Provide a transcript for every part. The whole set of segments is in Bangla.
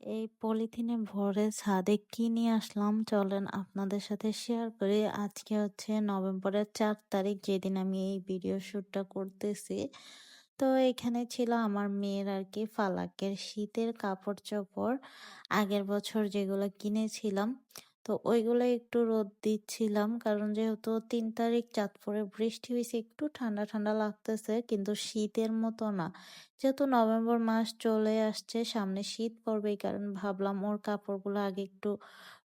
এই পলিথিনে ভরে ছাদে কি নিয়ে আসলাম চলেন আপনাদের সাথে শেয়ার করি। আজকে হচ্ছে নভেম্বরের চার তারিখ, যেদিন আমি এই ভিডিও শ্যুটটা করতেছি। তো এখানে ছিল আমার মেয়ের আর কি ফালাকের শীতের কাপড় চোপড় আগের বছর যেগুলো কিনেছিলাম তো ওইগুলো একটু রোদ দিচ্ছিলাম। কারণ যেহেতু তিন তারিখ চাঁদপুরে বৃষ্টি হয়েছে একটু ঠান্ডা ঠান্ডা লাগতেছে। কিন্তু শীতের মতো না। যেহেতু নভেম্বর মাস চলে আসছে, সামনে শীত পড়বে কারণ ভাবলাম ওর কাপড়গুলো আগে একটু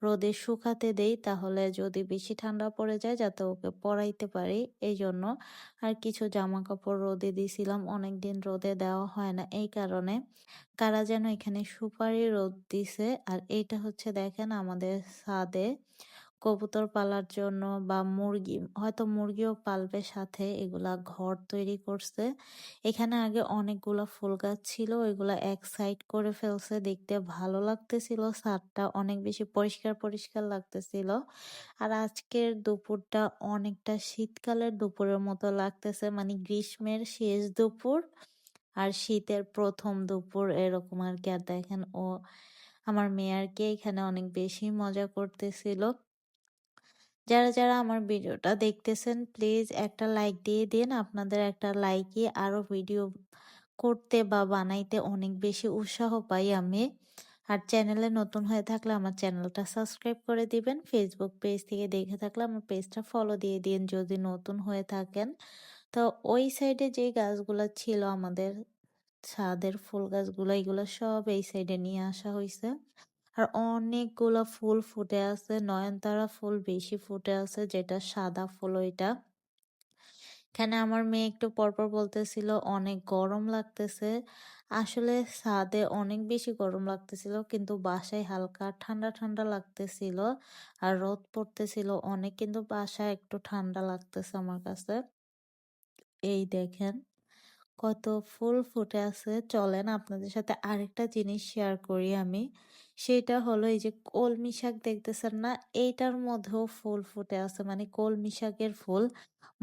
রোদে শুকাতে দেই, তাহলে যদি বেশি ঠান্ডা পড়ে যায় যাতে ওকে পরাইতে পারি। এই জন্য আর কিছু জামা কাপড় রোদে দিয়েছিলাম অনেক দিন রোদে দেওয়া হয় না। এই কারণে কারা যেন এখানে সুপারি রোদ দিছে। আর এইটা হচ্ছে, দেখেন আমাদের ছাদে কবুতর পালার জন্য বা মুরগি, হয়তো মুরগিও পালবে সাথে, এগুলা ঘর তৈরি করছে। এখানে আগে অনেকগুলো ফুল গাছ ছিল, ওইগুলা এক সাইড করে ফেলছে, দেখতে ভালো লাগতেছিল ছাদটা অনেক বেশি পরিষ্কার পরিষ্কার লাগতেছিল। আর আজকের দুপুরটা অনেকটা শীতকালের দুপুরের মতো লাগতেছে মানে গ্রীষ্মের শেষ দুপুর আর শীতের প্রথম দুপুর এরকম আর কি। আর দেখেন ও, আমার মেয়ারকে এখানে অনেক বেশি মজা করতেছিল। যারা যারা আমার ভিডিওটা দেখতেছেন প্লিজ একটা লাইক দিয়ে দিন। আপনাদের একটা লাইকই আরও ভিডিও করতে বা বানাইতে অনেক বেশি উৎসাহ পাই আমি। আর চ্যানেলে নতুন হয়ে থাকলে আমার চ্যানেলটা সাবস্ক্রাইব করে দিবেন। ফেসবুক পেজ থেকে দেখে থাকলে আমার পেজটা ফলো দিয়ে দিন যদি নতুন হয়ে থাকেন। তো ওই সাইডে যে গাছগুলো ছিল আমাদের, ছাদের ফুল গাছগুলো, এগুলো সব এই সাইডে নিয়ে আসা হয়েছে আর অনেকগুলো ফুল ফুটে আছে, নয়নতারা ফুল বেশি ফুটে আছে, যেটা সাদা ফুল ওইটা। এখানে আমার মেয়ে একটু পরপর বলতেছিল, অনেক গরম লাগতেছে। আসলে ছাদে অনেক বেশি গরম লাগতেছিল, কিন্তু বাসায় হালকা ঠান্ডা ঠান্ডা লাগতেছিল আর রোদ পড়তেছিল অনেক, কিন্তু বাসায় একটু ঠান্ডা লাগতেছে আমার কাছে। এই দেখেন কত ফুল ফুটে আছে। চলেন আপনাদের সাথে আরেকটা জিনিস শেয়ার করি আমি। সেটা হলো এই যে কলমি শাক দেখতেছেন না? এইটার মধ্যেও ফুল ফুটে আছে। মানে কলমি শাকের ফুল,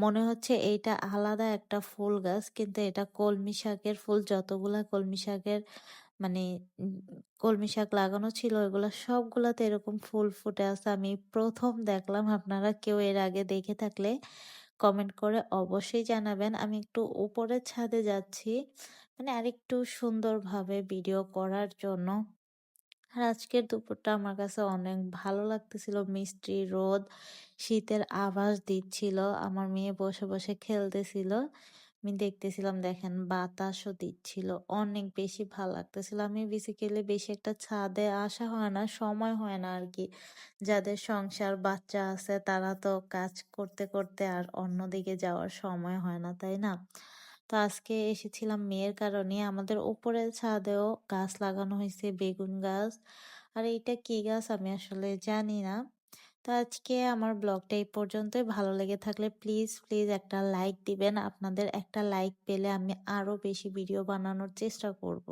মনে হচ্ছে এইটা আলাদা একটা ফুল গাছ, কিন্তু এটা কলমি শাকের ফুল, যতগুলা কলমি শাকের মানে কলমি শাক লাগানো ছিল, ওইগুলো সবগুলাতে এরকম ফুল ফুটে আছে। আমি প্রথম দেখলাম, আপনারা কেউ এর আগে দেখে থাকলে কমেন্ট করে অবশ্যই জানাবেন। আমি একটু উপরের ছাদে যাচ্ছি মানে আরেকটু সুন্দরভাবে ভিডিও করার জন্য। আর আজকের দুপুরটা আমার কাছে অনেক ভালো লাগতেছিল। মিষ্টি রোদ, শীতের আভাস দিচ্ছিল। আমার মেয়ে বসে বসে খেলতেছিল। আমি দেখতেছিলাম, দেখেন, বাতাসও দিচ্ছিল। অনেক বেশি ভালো লাগতেছিল। আমি বেসিক্যালি বেশি একটা ছাদে আসা হয় না, সময় হয় না আর কি যাদের সংসার, বাচ্চা আছে, তারা তো কাজ করতে করতে আর অন্যদিকে যাওয়ার সময় হয় না, তাই না? তো আজকে এসেছিলাম মেয়ের কারণে। আমাদের উপরে ছাদেও গাছ লাগানো হয়েছে, বেগুন গাছ। আর এইটা কি গাছ আমি আসলে জানি না। তো আজকে আমার ব্লগটা এই পর্যন্তই। ভালো লেগে থাকলে প্লিজ প্লিজ একটা লাইক দিবেন। আপনাদের একটা লাইক পেলে আমি আরও বেশি ভিডিও বানানোর চেষ্টা করব।